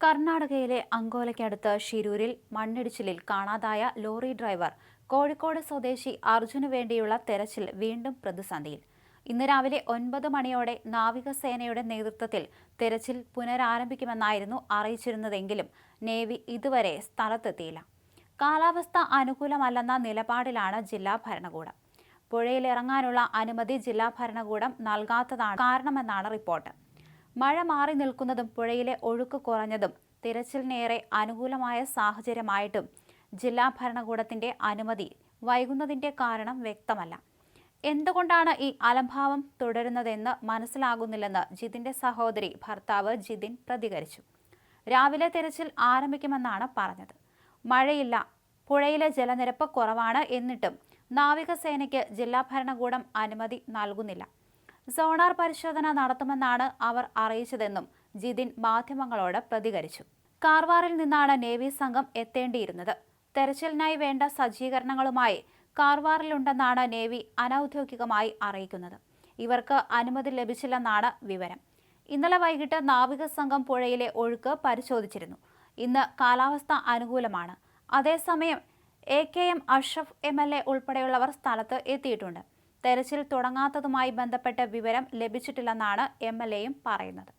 കർണാടകയിലെ അങ്കോലയ്ക്കടുത്ത് ഷിരൂരിൽ മണ്ണിടിച്ചിലിൽ കാണാതായ ലോറി ഡ്രൈവർ കോഴിക്കോട് സ്വദേശി അർജുന് വേണ്ടിയുള്ള തെരച്ചിൽ വീണ്ടും പ്രതിസന്ധിയിൽ. ഇന്ന് രാവിലെ ഒൻപത് മണിയോടെ നാവികസേനയുടെ നേതൃത്വത്തിൽ തെരച്ചിൽ പുനരാരംഭിക്കുമെന്നായിരുന്നു അറിയിച്ചിരുന്നതെങ്കിലും നേവി ഇതുവരെ സ്ഥലത്തെത്തിയില്ല. കാലാവസ്ഥ അനുകൂലമല്ലെന്ന നിലപാടിലാണ് ജില്ലാ ഭരണകൂടം. പുഴയിലിറങ്ങാനുള്ള അനുമതി ജില്ലാ ഭരണകൂടം നൽകാത്തതാണ് കാരണമെന്നാണ് റിപ്പോർട്ട്. മഴ മാറി നിൽക്കുന്നതും പുഴയിലെ ഒഴുക്ക് കുറഞ്ഞതും തിരച്ചിലിനേറെ അനുകൂലമായ സാഹചര്യമായിട്ടും ജില്ലാ ഭരണകൂടത്തിന്റെ അനുമതി വൈകുന്നതിന്റെ കാരണം വ്യക്തമല്ല. എന്തുകൊണ്ടാണ് ഈ അലംഭാവം തുടരുന്നതെന്ന് മനസ്സിലാകുന്നില്ലെന്ന് ജിതിന്റെ സഹോദരി ഭർത്താവ് ജിതിൻ പ്രതികരിച്ചു. രാവിലെ തിരച്ചിൽ ആരംഭിക്കുമെന്നാണ് പറഞ്ഞത്. മഴയില്ല പുഴയിലെ ജലനിരപ്പ് കുറവാണ് എന്നിട്ടും നാവികസേനയ്ക്ക് ജില്ലാ ഭരണകൂടം അനുമതി നൽകുന്നില്ല. സോണാർ പരിശോധന നടത്തുമെന്നാണ് അവർ അറിയിച്ചതെന്നും ജിതിൻ മാധ്യമങ്ങളോട് പ്രതികരിച്ചു. കാർവാറിൽ നിന്നാണ് നേവി സംഘം എത്തേണ്ടിയിരുന്നത്. തെരച്ചിലിനായി വേണ്ട സജ്ജീകരണങ്ങളുമായി കാർവാറിലുണ്ടെന്നാണ് നേവി അനൌദ്യോഗികമായി അറിയിക്കുന്നത്. ഇവർക്ക് അനുമതി ലഭിച്ചില്ലെന്നാണ് വിവരം. ഇന്നലെ വൈകിട്ട് നാവിക സംഘം പുഴയിലെ ഒഴുക്ക് പരിശോധിച്ചിരുന്നു. ഇന്ന് കാലാവസ്ഥ അനുകൂലമാണ്. അതേസമയം A K M Ashraf M L A ഉൾപ്പെടെയുള്ളവർ സ്ഥലത്ത് എത്തിയിട്ടുണ്ട്. തെരച്ചിൽ തുടങ്ങാത്തതുമായി ബന്ധപ്പെട്ട വിവരം ലഭിച്ചിട്ടില്ലെന്നാണ് എം എൽ എയും പറയുന്നത്.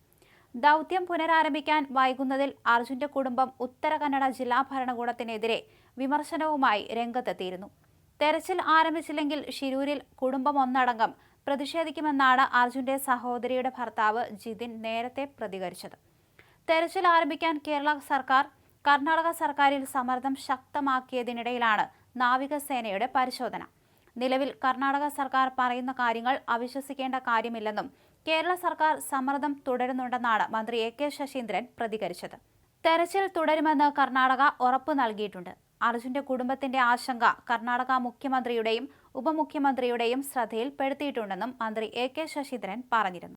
ദൗത്യം പുനരാരംഭിക്കാൻ വൈകുന്നതിൽ അർജുന്റെ കുടുംബം ഉത്തര കന്നഡ ജില്ലാ ഭരണകൂടത്തിനെതിരെ വിമർശനവുമായി രംഗത്തെത്തിയിരുന്നു. തെരച്ചിൽ ആരംഭിച്ചില്ലെങ്കിൽ ഷിരൂരിൽ കുടുംബം ഒന്നടങ്കം പ്രതിഷേധിക്കുമെന്നാണ് അർജുന്റെ സഹോദരിയുടെ ഭർത്താവ് ജിതിൻ നേരത്തെ പ്രതികരിച്ചത്. തെരച്ചിൽ ആരംഭിക്കാൻ കേരള സർക്കാർ കർണാടക സർക്കാരിൽ സമ്മർദ്ദം ശക്തമാക്കിയതിനിടയിലാണ് നാവികസേനയുടെ പരിശോധന. നിലവിൽ കർണാടക സർക്കാർ പറയുന്ന കാര്യങ്ങൾ അവിശ്വസിക്കേണ്ട കാര്യമില്ലെന്നും കേരള സർക്കാർ സമ്മർദ്ദം തുടരുന്നുണ്ടെന്നാണ് മന്ത്രി എ കെ ശശീന്ദ്രൻ പ്രതികരിച്ചത്. തെരച്ചിൽ തുടരുമെന്ന് കർണാടക ഉറപ്പു നൽകിയിട്ടുണ്ട്. അർജുന്റെ കുടുംബത്തിന്റെ ആശങ്ക കർണാടക മുഖ്യമന്ത്രിയുടെയും ഉപമുഖ്യമന്ത്രിയുടെയും ശ്രദ്ധയിൽപ്പെടുത്തിയിട്ടുണ്ടെന്നും മന്ത്രി എ കെ ശശീന്ദ്രൻ പറഞ്ഞിരുന്നു.